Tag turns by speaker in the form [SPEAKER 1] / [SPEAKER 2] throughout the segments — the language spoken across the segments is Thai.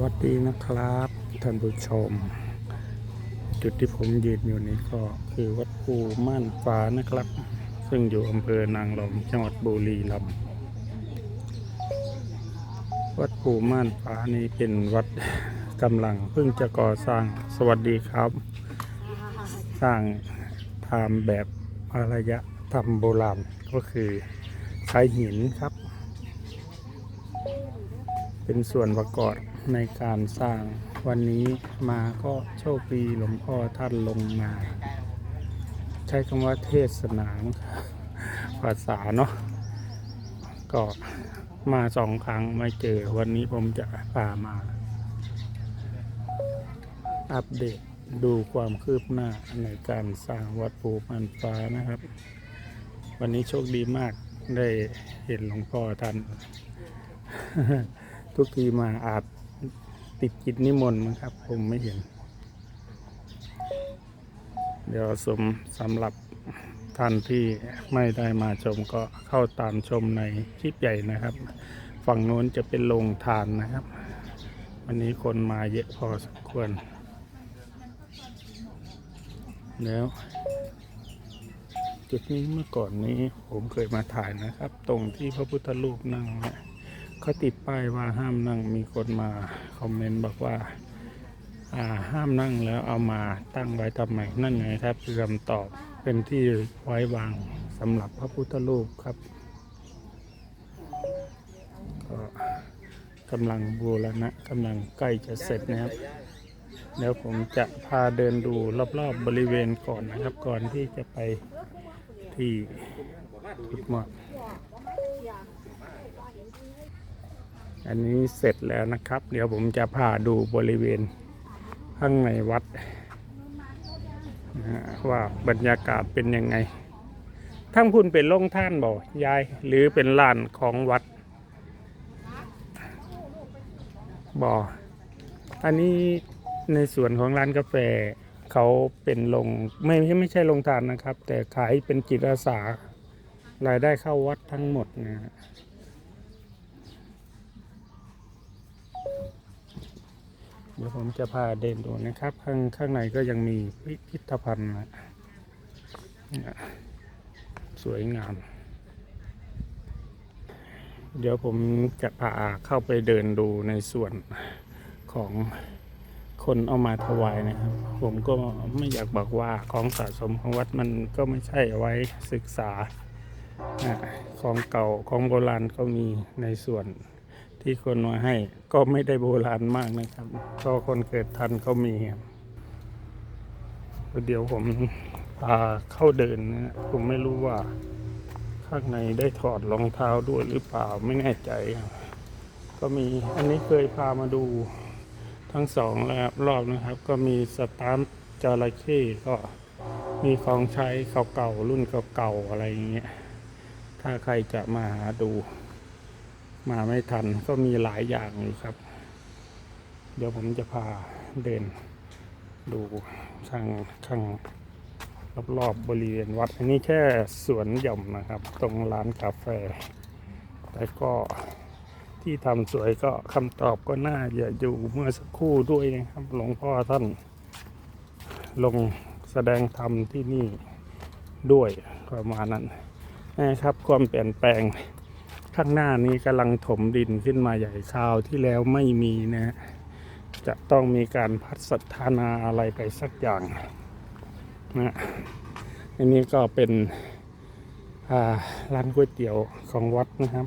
[SPEAKER 1] วัสดีนะครับท่านผู้ชม จุดที่ผมยืนอยู่นี้ก็คือวัดภูม่านฟ้านะครับ ซึ่งอยู่อำเภอนางรองจังหวัดบุรีรัมย์วัดภูม่านฟ้านี้เป็นวัดกำลังเพิ่งจะก่อสร้างสวัสดีครับ สร้างตามแบบอารยธรรมโบราณก็คือใช้หินครับ เป็นส่วนประกอบ ในการสร้างวันนี้มาก็โชคดีหลวงพ่อท่านลงมา ใช้คำว่าเทศนาภาษาเนาะก็มาสองครั้งไม่เจอ วันนี้ผมจะพามา อัปเดตดูความคืบหน้าในการสร้างวัดปูมันฟ้านะครับ วันนี้โชคดีมากได้เห็นหลวงพ่อท่านทุกทีมาอาจ ติดกิจนิมนต์นะครับ ผมไม่เห็น เดี๋ยวสมสำหรับท่านที่ไม่ได้มาชมก็เข้าตามชมในคลิปใหญ่นะครับ ฝั่งโน้นจะเป็นโรงทานนะครับ วันนี้คนมาเยอะพอสมควร แล้ว จุดนี้เมื่อก่อนนี้ผมเคยมาถ่ายนะครับ ตรงที่พระพุทธรูปนั่งเขาติดป้ายว่าห้ามนั่งมีคนมา คอมเมนต์บอกว่า อ่าห้ามนั่งแล้วเอามาตั้งไว้ทำไมนั่นไงครับคือคำตอบเป็นที่ไว้วางสำหรับพระพุทธรูปครับก็กำลังบูรณะกำลังใกล้จะเสร็จนะครับเดี๋ยวผมจะพาเดินดูรอบๆบบริเวณก่อนนะครับ ก่อนที่จะไปที่จุดหมอ อันนี้เสร็จแล้วนะครับ เดี๋ยวผมจะพาดูบริเวณข้างในวัดว่าบรรยากาศเป็นยังไง ทั้งคุณเป็นโรงท่านบ่ยาย หรือเป็นลานของวัดบ่อันนี้ในส่วนของร้านกาแฟเขาเป็นลงไม่ไม่ไม่ใช่โรงทานนะครับ แต่ขายเป็นจิตอาสารายได้เข้าวัดทั้งหมดนะ เดี๋ยวผมจะพาเดินดูนะครับ ข้างข้างในก็ยังมีพิพิธภัณฑ์นะสวยงาม เดี๋ยวผมจะพาเข้าไปเดินดูในส่วนของคนเอามาถวายนะครับ ผมก็ไม่อยากบอกว่าของสะสมของวัดมันก็ไม่ใช่เอาไว้ศึกษาของเก่าของโบราณก็มีในส่วน ที่คนมาให้ ก็ไม่ได้โบราณมากนะครับ ก็คนเกิดทันก็มีครับเดี๋ยวผมพาเข้าเดินนะผมไม่รู้ว่า ข้างในได้ถอดรองเท้าด้วยหรือเปล่าไม่แน่ใจครับก็มีอันนี้เคยพามาดูทั้งสองแล้วรอบนะครับ ก็มีสตาร์มจระเข้ก็มีของใช้เก่าๆรุ่นเก่าๆอะไรอย่างเงี้ยถ้าใครจะมาหาดู มาไม่ทันก็มีหลายอย่างอยู่ครับ เดี๋ยวผมจะพาเดินดูข้างข้างรอบๆบริเวณวัด อันนี้แค่สวนหย่อมนะครับ ตรงร้านกาแฟ แต่ก็ที่ทำสวยก็คำตอบก็น่าจะอยู่เมื่อสักครู่ด้วยนะครับ หลวงพ่อท่าน ลงแสดงธรรมที่นี่ด้วยประมาณนั้นนะครับความเปลี่ยนแปลง ข้างหน้านี้กำลังถมดินขึ้นมาใหญ่คราวที่แล้วไม่มีนะฮะจะต้องมีการพัฒนาอะไรไปสักอย่างนะอันนี้ก็เป็นอ่าร้านก๋วยเตี๋ยวของวัดนะครับ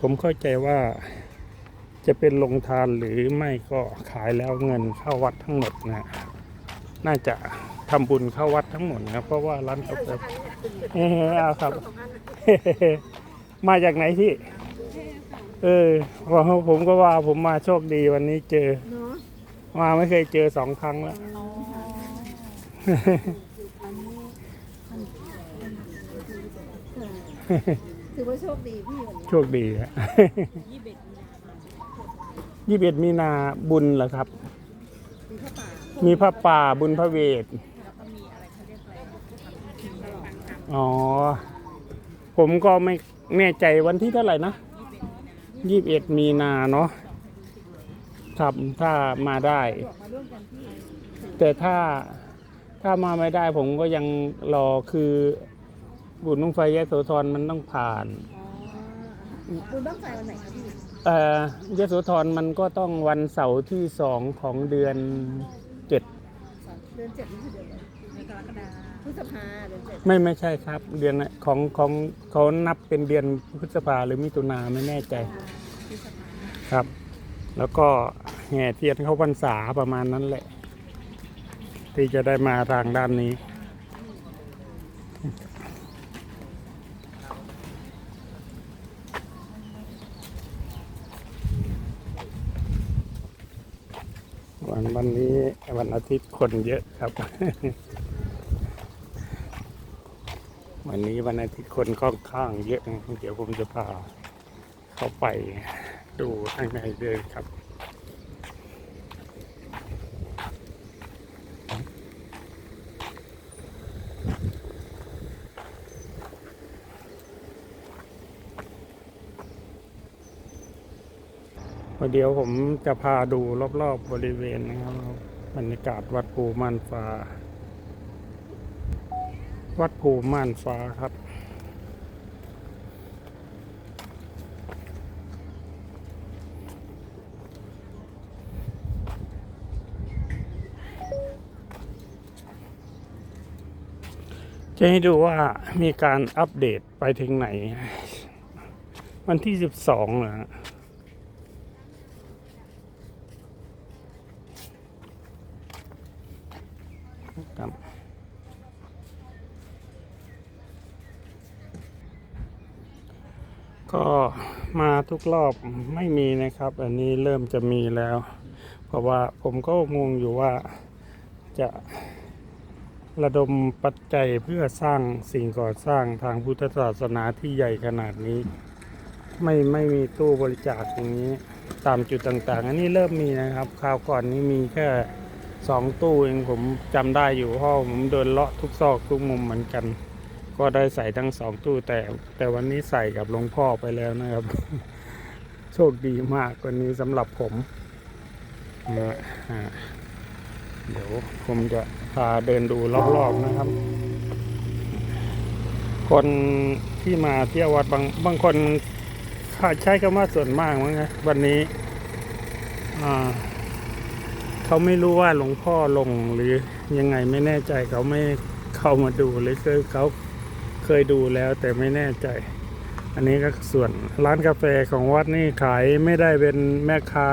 [SPEAKER 1] ผมเข้าใจว่าจะเป็นลงทานหรือไม่ก็ขายแล้วเงินเข้าวัดทั้งหมดนะน่าจะทำบุญเข้าวัดทั้งหมดนะครับเพราะว่าร้านกาแฟเออเอาครับ มาจากไหนพี่ เออว่าผมก็ว่าผมมาโชคดีวันนี้เจอ
[SPEAKER 2] เนาะ
[SPEAKER 1] มาไม่เคยเจอสองครั้งแล้ว
[SPEAKER 2] อันนี้มันถือว่าโชคดีพี่วันนี้
[SPEAKER 1] โชคดีฮะยี่สิบเอ็ดมีนาบุญเหรอครับ
[SPEAKER 2] มีพระป่า
[SPEAKER 1] มีพระป่าบุญพระเวท
[SPEAKER 2] แล้วก็มีอะไรเขาเรียกอะไร
[SPEAKER 1] อ๋อ ผมก็ไม่ แน่ใจวันที่เท่าไหร่นะยี่สิบเอ็ดมีนาเนาะครับถ้ามาได้
[SPEAKER 2] บอกมาร่วมกันที่
[SPEAKER 1] แต่ถ้าถ้ามาไม่ได้ผมก็ยังรอคือบุญนุ่งไฟยะโสธรมันต้องผ่าน
[SPEAKER 2] อ๋อบุญบ้างไฟวันไหนคะพี่
[SPEAKER 1] เอ่อยะโสธรมันก็ต้องวันเสาร์ที่สองของเดือนเจ็ด
[SPEAKER 2] สองเดือนเจ็ดนี่คือเดือน ไรเดือนกรกฎาพฤษภาเดือนเจ็ด
[SPEAKER 1] ไม่ไม่ใช่ครับ เดือนของของเขานับเป็นเดือนพฤษภาหรือมิถุนาไม่แน่ใจ
[SPEAKER 2] พฤษภา
[SPEAKER 1] ครับ แล้วก็แห่เทียนเข้าพรรษาประมาณนั้นแหละ ที่จะได้มาทางด้านนี้วันวันนี้วันอาทิตย์คนเยอะครับ วันนี้วันอาทิตย์คนค่อนข้างเยอะ เดี๋ยวผมจะพาเข้าไปดูข้างในเลยครับเดี๋ยวผมจะพาดูรอบๆบบริเวณนะครับบรรยากาศวัดภูม่านฟ้า วัดภูม่านฟ้าครับจะให้ดูว่ามีการอัปเดตไปถึงไหน วันที่สิบสองเหรอฮะ ครับ ก็มาทุกรอบไม่มีนะครับ อันนี้เริ่มจะมีแล้ว เพราะว่าผมก็งงอยู่ว่าจะระดมปัจจัยเพื่อสร้างสิ่งก่อสร้างทางพุทธศาสนาที่ใหญ่ขนาดนี้ ไม่ไม่มีตู้บริจาคอย่างนี้ตามจุดต่างๆ อันนี้เริ่มมีนะครับคราวก่อนนี้มีแค่สองตู้เองผมจำได้อยู่เพราะผมเดินเลาะทุกซอกทุกมุมเหมือนกัน ก็ได้ใส่ทั้งสองตู้แต่ แต่วันนี้ใส่กับหลวงพ่อไปแล้วนะครับ โชคดีมากวันนี้สำหรับผมนะอ่าเดี๋ยวผมจะพาเดินดูรอบๆนะครับ คนที่มาเที่ยววัดบางบางคนใช้คำว่าส่วนมากมั้งนะวันนี้เขาไม่รู้ว่าหลวงพ่อลงหรือยังไงไม่แน่ใจเขาไม่เข้ามาดูหรือเขา เคยดูแล้วแต่ไม่แน่ใจ อันนี้ก็ส่วนร้านกาแฟของวัดนี่ขายไม่ได้เป็นแม่ค้า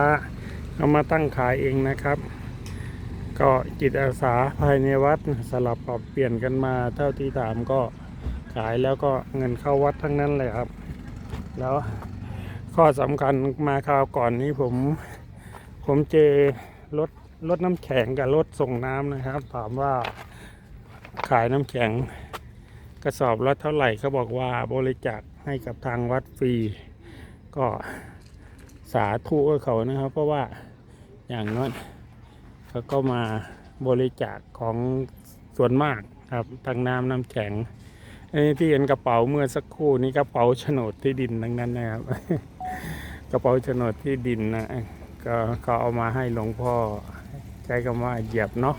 [SPEAKER 1] เอามาตั้งขายเองนะครับ ก็จิตอาสาภายในวัดสลับปรับเปลี่ยนกันมาเท่าที่ถามก็ขายแล้วก็เงินเข้าวัดทั้งนั้นเลยครับ แล้วข้อสำคัญมาคราวก่อนนี้ผม ผมเจอรถรถน้ำแข็งกับรถส่งน้ำนะครับ ถามว่าขายน้ำแข็ง กระสอบละเท่าไหร่เขาบอกว่าบริจาคให้กับทางวัดฟรี ก็สาธุกับเขานะครับ เพราะว่าอย่างนั้นเขาก็มาบริจาคของส่วนมากครับทางน้ำน้ำแข็งอันนี้ที่เห็นกระเป๋าเมื่อสักครู่นี้กระเป๋าโฉนดที่ดินทั้งนั้นนะครับ กระเป๋าโฉนดที่ดินนะก็เขาเอามาให้หลวงพ่อใช้คำว่าเหยียบเนาะ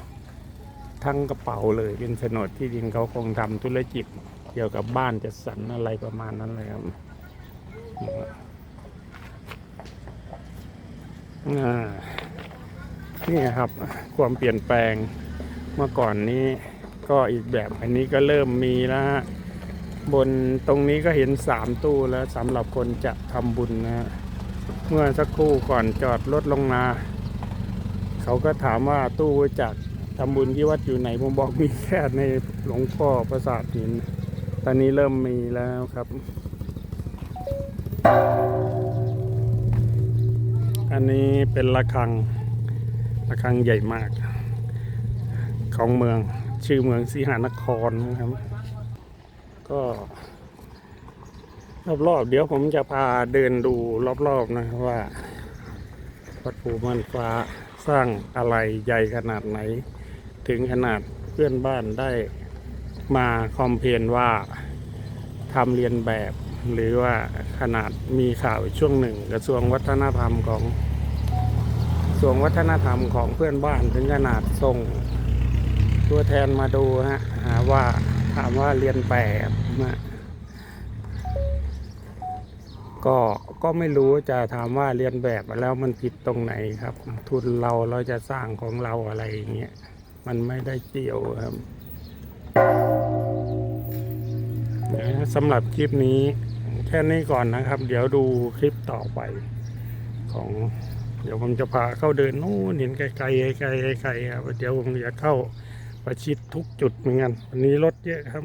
[SPEAKER 1] ทั้งกระเป๋าเลย เป็นโฉนดที่ดินเขาคงทำธุรกิจ เกี่ยวกับบ้านจัดสรรอะไรประมาณนั้นเลยครับนี่ครับความเปลี่ยนแปลงเมื่อก่อนนี้ก็อีกแบบอันนี้ก็เริ่มมีแล้วบนตรงนี้ก็เห็นสามตู้แล้วสำหรับคนจะทำบุญนะ เมื่อสักครู่ก่อนจอดรถลงมา เขาก็ถามว่าตู้จาก ทำบุญที่วัดอยู่ไหนผมบอกมีแค่ในหลวงพ่อประสาทหิน ตอนนี้เริ่มมีแล้วครับ อันนี้เป็นระฆังระฆังใหญ่มาก ของเมืองชื่อเมืองสีหานครนะครับ ก็รอบๆเดี๋ยวผมจะพาเดินดูรอบๆนะครับว่าวัดภูมันฟ้าสร้างอะไรใหญ่ขนาดไหน ถึงขนาดเพื่อนบ้านได้มาคอมเพลนว่าทำเรียนแบบ หรือว่าขนาดมีข่าวช่วงหนึ่ง กระทรวงวัฒนธรรมของสวงวัฒนธรรมของเพื่อนบ้านถึงขนาดส่งตัวแทนมาดูฮะหาว่าถามว่าเรียนแบบนะก็ก็ไม่รู้จะถามว่าเรียนแบบแล้วมันผิดตรงไหนครับ ทุนเราเราจะสร้างของเราอะไรอย่างเงี้ย มันไม่ได้เกี่ยวครับนะสำหรับคลิปนี้แค่นี้ก่อนนะครับ เดี๋ยวดูคลิปต่อไป ของ เดี๋ยวผมจะพาเข้าเดินนู่นเห็นไกลๆไกลๆไกลๆครับเดี๋ยวผมจะเข้าประชิดทุกจุดเหมือนกันวันนี้รถเยอะครับ